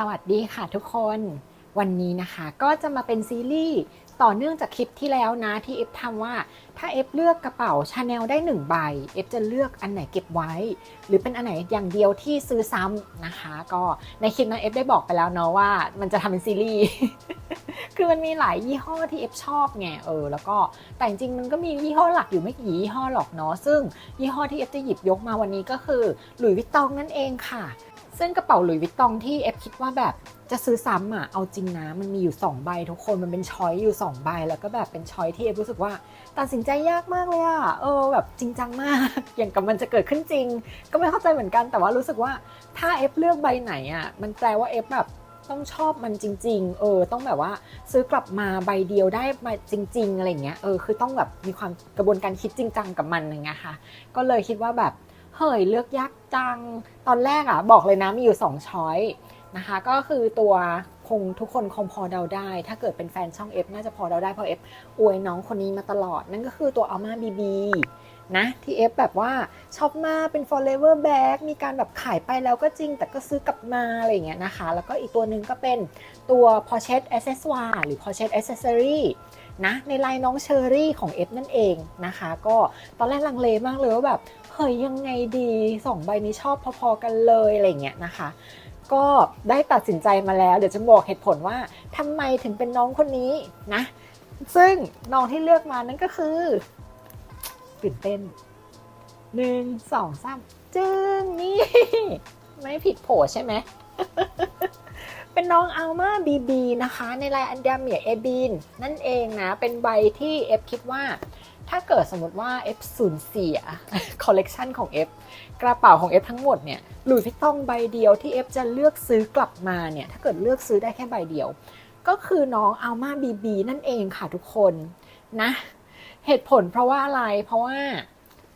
สวัสดีค่ะทุกคนวันนี้นะคะก็จะมาเป็นซีรีส์ต่อเนื่องจากคลิปที่แล้วนะที่เอฟทำว่าถ้าเอฟเลือกกระเป๋าชาแนลได้หนึ่งใบเอฟจะเลือกอันไหนเก็บไว้ หรือเป็นอันไหนอย่างเดียวที่ซื้อซ้ำนะคะ ก็ในคลิปนั้นเอฟได้บอกไปแล้วเนาะว่ามันจะทำเป็นซีรีส์คือมันมีหลายยี่ห้อที่เอฟชอบไงเออแล้วก็แต่จริงมันก็มียี่ห้อหลักอยู่ไม่กี่ยี่ห้อหรอกเนาะซึ่งยี่ห้อที่เอฟจะหยิบยกมาวันนี้ก็คือหลุยส์วิตตองนั่นเองค่ะ ซึ่งกระเป๋าหลุยส์วิตตองที่เอฟคิดว่าแบบจะซื้อซ้ำอะ เอาจริงนะ มันมีอยู่ 2 ใบทุกคน มันเป็นช้อยอยู่ 2 ใบ แล้วก็แบบเป็นช้อยที่เอฟรู้สึกว่าตัดสินใจยากมากเลยอะ เออแบบจริงจังมาก อย่างกับมันจะเกิดขึ้นจริง ก็ไม่เข้าใจเหมือนกัน แต่ว่ารู้สึกว่าถ้าเอฟเลือกใบไหนอะ มันแปลว่าเอฟแบบต้องชอบมันจริง ๆ เออ ต้องแบบว่าซื้อกลับมาใบเดียวได้มาจริง ๆ อะไรเงี้ย เออ คือต้องแบบมีความกระบวนการคิดจริงจังกับมันอย่างเงี้ยค่ะ ก็เลยคิดว่าแบบ เฮ้ยเลือกยากจัง ตอนแรกอะ บอกเลยนะมีอยู่2ช้อยนะคะ ก็คือตัวคงทุกคนคงพอเดาได้ ถ้าเกิดเป็นแฟนช่อง F น่าจะพอเดาได้เพราะ F อวยน้องคนนี้มาตลอด นั่นก็คือตัว Alma BB นะที่ F แบบว่าชอบมากเป็น forever bag มีการแบบขายไปแล้วก็จริง แต่ก็ซื้อกลับมาอะไรอย่างเงี้ยนะคะ แล้วก็อีกตัวหนึ่งก็เป็นตัว p o c h e t Accessoire หรือ p o c h e t Accessory นะในลายน้องเชอรี่ของ F นั่นเองนะคะ ก็ตอนแรกลังเลมากเลยว่าแบบ เฮ้ยยังไงดีสองใบนี้ชอบพอๆกันเลยอะไรเงี้ยนะคะ ก็ได้ตัดสินใจมาแล้ว เดี๋ยวจะบอกเหตุผลว่าทำไมถึงเป็นน้องคนนี้นะ ซึ่งน้องที่เลือกมานั่นก็คือตื่นเต้นหนึ่งสองสามจึงนี่ไม่ผิดโผใช่ไหม เป็นน้องอัลมาบีบีนะคะ ในลายอันดาเมียเอบีนนั่นเองนะ เป็นใบที่เอฟคิดว่า ถ้าเกิดสมมติว่า F สูญเสียคอลเลกชันของ F กระเป๋าของ F ทั้งหมดเนี่ยหลุยส์วิตตองใบเดียวที่ F จะเลือกซื้อกลับมาเนี่ยถ้าเกิดเลือกซื้อได้แค่ใบเดียว ก็คือน้องอัลมาบีบีนั่นเองค่ะทุกคนนะเหตุผลเพราะว่าอะไรเพราะว่า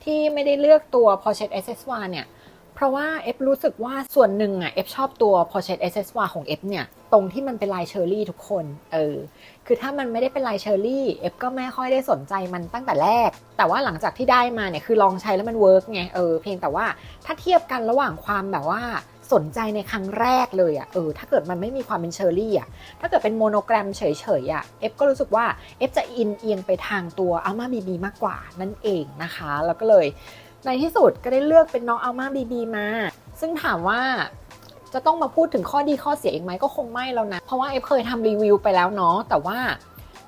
ที่ไม่ได้เลือกตัว Pochette Accessoire เนี่ยเพราะว่า F รู้สึกว่าส่วนหนึ่งอะ F ชอบตัว Pochette Accessoire ของ F เนี่ย ตรงที่มันเป็นลายเชอร์รี่ทุกคนเออคือถ้ามันไม่ได้เป็นลายเชอร์รี่ F ก็ไม่ค่อยได้สนใจมันตั้งแต่แรก แต่ว่าหลังจากที่ได้มาเนี่ยคือลองใช้แล้วมันเวิร์กไงเออเพียงแต่ว่าถ้าเทียบกันระหว่างความแบบว่าสนใจในครั้งแรกเลยอะ่ะเออถ้าเกิดมันไม่มีความเป็นเชอร์รี่อะถ้าเกิดเป็นโมโนแกรมเฉยๆอะ F ก็รู้สึกว่า F จะอินเอียงไปทางตัว Alma BB มากกว่านั่นเองนะคะ แล้วก็เลยในที่สุดก็ได้เลือกเป็นน้อง Alma BB มา ซึ่งถามว่า จะต้องมาพูดถึงข้อดีข้อเสียอีกไหมก็คงไม่แล้วนะ เพราะว่าเอฟเคยทำรีวิวไปแล้วเนาะแต่ว่า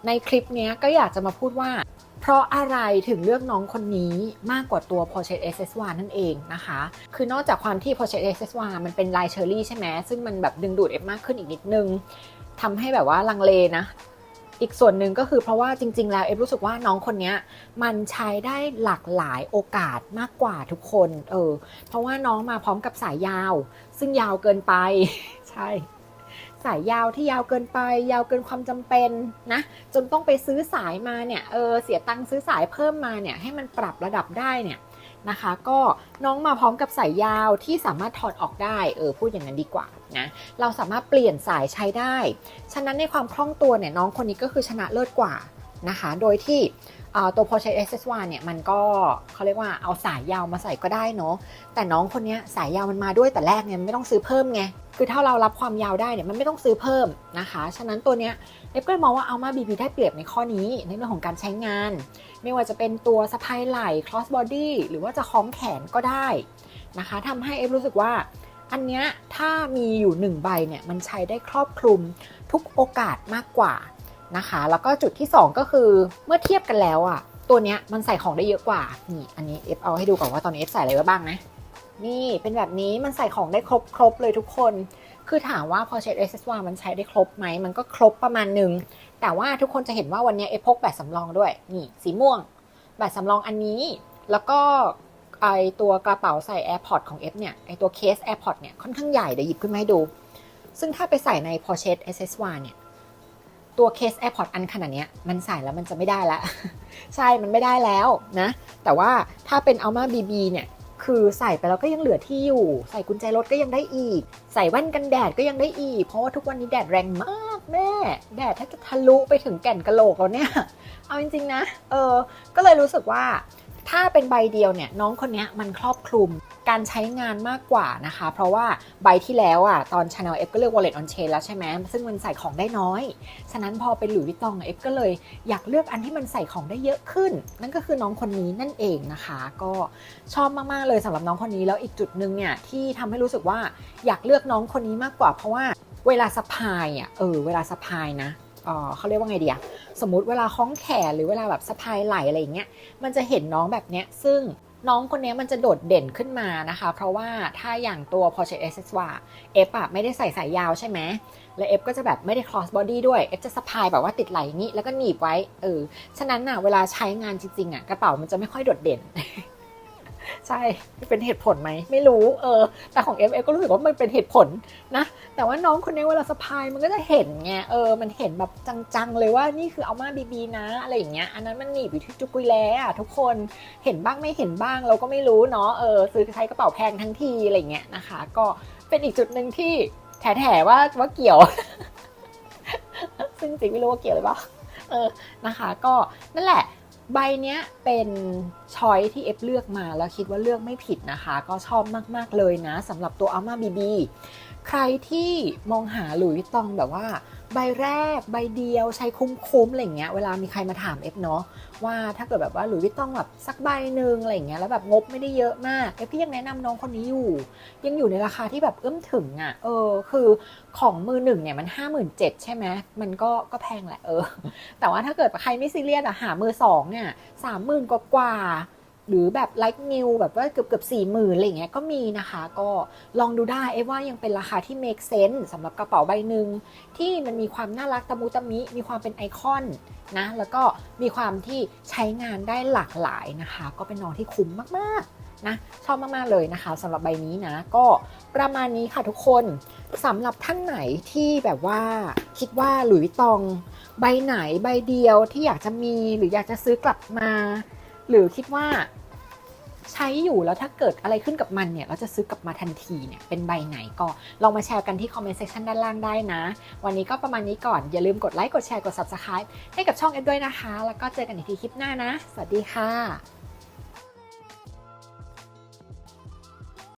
ในคลิปนี้ก็อยากจะมาพูดว่า เพราะอะไรถึงเลือกน้องคนนี้มากกว่าตัว Porsche SS1 นั่นเองนะคะ คือนอกจากความที่ Porsche SS1 มันเป็นลายเชอร์รี่ใช่ไหมซึ่งมันแบบดึงดูดเอฟมากขึ้นอีกนิดนึงทำให้แบบว่าลังเลนะ อีกส่วนหนึ่งก็คือเพราะว่าจริง ๆ แล้วเอฟรู้สึกว่าน้องคนนี้มันใช้ได้หลากหลายโอกาสมากกว่าทุกคนเออเพราะว่าน้องมาพร้อมกับสายยาว ซึ่งยาวเกินไปใช่สายยาวที่ยาวเกินไป ยาวเกินความจำเป็นนะ จนต้องไปซื้อสายมาเนี่ยเออเสียตังค์ซื้อสายเพิ่มมาเนี่ยให้มันปรับระดับได้เนี่ยนะคะ ก็น้องมาพร้อมกับสายยาวที่สามารถถอดออกได้เออพูดอย่างนั้นดีกว่า นะเราสามารถเปลี่ยนสายใช้ได้ ฉะนั้นในความคล่องตัวเนี่ยน้องคนนี้ก็คือชนะเลิศกว่านะคะ โดยที่เอ่อตัว Porsche SS1 เนี่ยมันก็เขาเรียกว่าเอาสายยาวมาใส่ก็ได้เนาะแต่น้องคนนี้สายยาวมันมาด้วยแต่แรกเนี่ยไม่ต้องซื้อเพิ่มไงคือถ้าเรารับความยาวได้เนี่ยมันไม่ต้องซื้อเพิ่มนะคะ ฉะนั้นตัวเนี้ยเอฟก็เลยมองว่าเอามา BB ได้เปรียบในข้อนี้ ในเรื่องของการใช้งาน ไม่ว่าจะเป็นตัวสะพายไหล่ cross body หรือว่าจะคล้องแขนก็ได้นะคะทำให้เอฟรู้สึกว่า อันเนี้ยถ้ามีอยู่หนึ่งใบเนี่ยมันใช้ได้ครอบคลุมทุกโอกาสมากกว่านะคะ แล้วก็จุดที่ 2 ก็คือเมื่อเทียบกันแล้วอะตัวเนี้ยมันใส่ของได้เยอะกว่า นี่อันนี้เอฟเอาให้ดูก่อนว่าตอนนี้เอฟใส่อะไรไว้บ้างนะ นี่เป็นแบบนี้มันใส่ของได้ครบครบเลยทุกคน คือถามว่าพอเช็ดเอเซสวามันใช้ได้ครบไหม มันก็ครบประมาณหนึ่ง แต่ว่าทุกคนจะเห็นว่าวันนี้เอฟพกแบตสำรองด้วย นี่สีม่วง แบตสำรองอันนี้ แล้วก็ ไอตัวกระเป๋าใส่ AirPods ของ F เนี่ยไอตัวเคส AirPods เนี่ยค่อนข้างใหญ่เดี๋ยวหยิบขึ้นมาให้ดู ซึ่งถ้าไปใส่ใน Porsche s s o i r e เนี่ยตัวเคส AirPods อันขนาดเนี้ยมันใส่แล้วมันจะไม่ได้ละ ใช่มันไม่ได้แล้วนะ แต่ว่าถ้าเป็น Alma BB เนี่ยคือใส่ไปแล้วก็ยังเหลือที่อยู่ ใส่กุญแจรถก็ยังได้อีก ใส่แว่นกันแดดก็ยังได้อีก เพราะว่าทุกวันนี้แดดแรงมากแม่ แดดถ้าจะทะลุไปถึงแก่นกะโหลกแล้วเนี่ย เอาจริงๆนะ เออ ก็เลยรู้สึกว่า ถ้าเป็นใบเดียวเนี่ยน้องคนนี้มันครอบคลุมการใช้งานมากกว่านะคะ เพราะว่าใบที่แล้วอะตอน Chanel F ก็เลือก Wallet on Chain แล้วใช่ไหมซึ่งมันใส่ของได้น้อย ฉะนั้นพอเป็นหลุยส์วิตตองเอฟก็เลยอยากเลือกอันที่มันใส่ของได้เยอะขึ้น นั่นก็คือน้องคนนี้นั่นเองนะคะ ก็ชอบมากๆเลยสำหรับน้องคนนี้แล้วอีกจุดหนึ่งเนี่ยที่ทำให้รู้สึกว่าอยากเลือกน้องคนนี้มากกว่า เพราะว่าเวลาสะพายอะเออเวลาสะพายนะเออเขาเรียกว่าไงดีอะ สมมติเวลาคล้องแขนหรือเวลาแบบสะพายไหลอะไรอย่างเงี้ยมันจะเห็นน้องแบบเนี้ยซึ่งน้องคนนี้มันจะโดดเด่นขึ้นมานะคะ เพราะว่าถ้าอย่างตัว Porsche s s ว่าเอฟอะไม่ได้ใส่สายยาวใช่ไหมและเอฟก็จะแบบไม่ได้ cross body ด้วยเอฟจะสะพายแบบว่าติดไหล่นี้แล้วก็หนีบไว้เออฉะนั้นน่ะเวลาใช้งานจริงๆอะกระเป๋ามันจะไม่ค่อยโดดเด่น ใช่เป็นเหตุผลไหม ไม่รู้เออแต่ของ f f ก็รู้สึกว่ามันเป็นเหตุผลนะ แต่ว่าน้องคนนี้เวลาสะพายมันก็จะเห็นไงเออมันเห็นแบบจังๆเลยว่านี่คือเอามาบีบีนะอะไรอย่างเงี้ยอันนั้นมันหนีบอยู่ที่จุกุยแล้อะทุกคนเห็นบ้างไม่เห็นบ้างเราก็ไม่รู้เนาะเออซื้อใช้กระเป๋าแพงทั้งทีอะไรเงี้ยนะคะ ก็เป็นอีกจุดหนึ่งที่แถๆว่าว่าเกี่ยว ซึ่งจริงไม่รู้ว่าเกี่ยวหรือเปล่าเออนะคะ ก็นั่นแหละใบเนี้ยเป็นช้อยที่เอฟเลือกมาแล้วคิดว่าเลือกไม่ผิดนะคะ ก็ชอบมาก ๆ เลยนะสำหรับตัว Alma BB ใครที่มองหาหลุยส์วิตตองแบบว่า ใบแรกใบเดียวใช้คุ้มๆอะไรเงี้ยเวลามีใครมาถามเอฟเนาะว่าถ้าเกิดแบบว่าหลุยส์วิตตองแบบสักใบหนึ่งอะไรเงี้ยแล้วแบบงบไม่ได้เยอะมากเอฟก็ยังแนะนำน้องคนนี้อยู่ ยังอยู่ในราคาที่แบบเอื้อมถึงอะ่ะเออคือของมือหนึ่งเนี่ยมันห้าหมื่นเจ็ดใช่ไหมมันก็ก็แพงแหละเออ แต่ว่าถ้าเกิดใครไม่ซีเรียสอะหามือสองเนี่ยสามหมื่นกว่า หรือแบบไลค์นิวแบบว่าเกือบเกือบสี่หมื่นอะไรเงี้ยก็มีนะคะ ก็ลองดูได้เอว่ายังเป็นราคาที่ make sense สำหรับกระเป๋าใบหนึ่งที่มันมีความน่ารักตะมุตะมิ มีความเป็นไอคอนนะแล้วก็มีความที่ใช้งานได้หลากหลายนะคะ ก็เป็นน้องที่คุ้มมากๆนะชอบมากๆเลยนะคะสำหรับใบนี้นะ ก็ประมาณนี้ค่ะทุกคนสำหรับท่านไหนที่แบบว่าคิดว่าหลุยตอง ใบไหนใบเดียวที่อยากจะมีหรืออยากจะซื้อกลับมา หรือคิดว่าใช้อยู่แล้วถ้าเกิดอะไรขึ้นกับมันเนี่ย เราจะซื้อกลับมาทันทีเนี่ย เป็นใบไหนก็ลองมาแชร์กันที่คอมเมนต์เซ c ชันด้านล่างได้นะ วันนี้ก็ประมาณนี้ก่อน อย่าลืมกดไลค์กดแชร์กด subscribe ให้กับช่องเอฟด้วยนะคะ แล้วก็เจอกันอีกทีคลิปหน้านะ สวัสดีค่ะ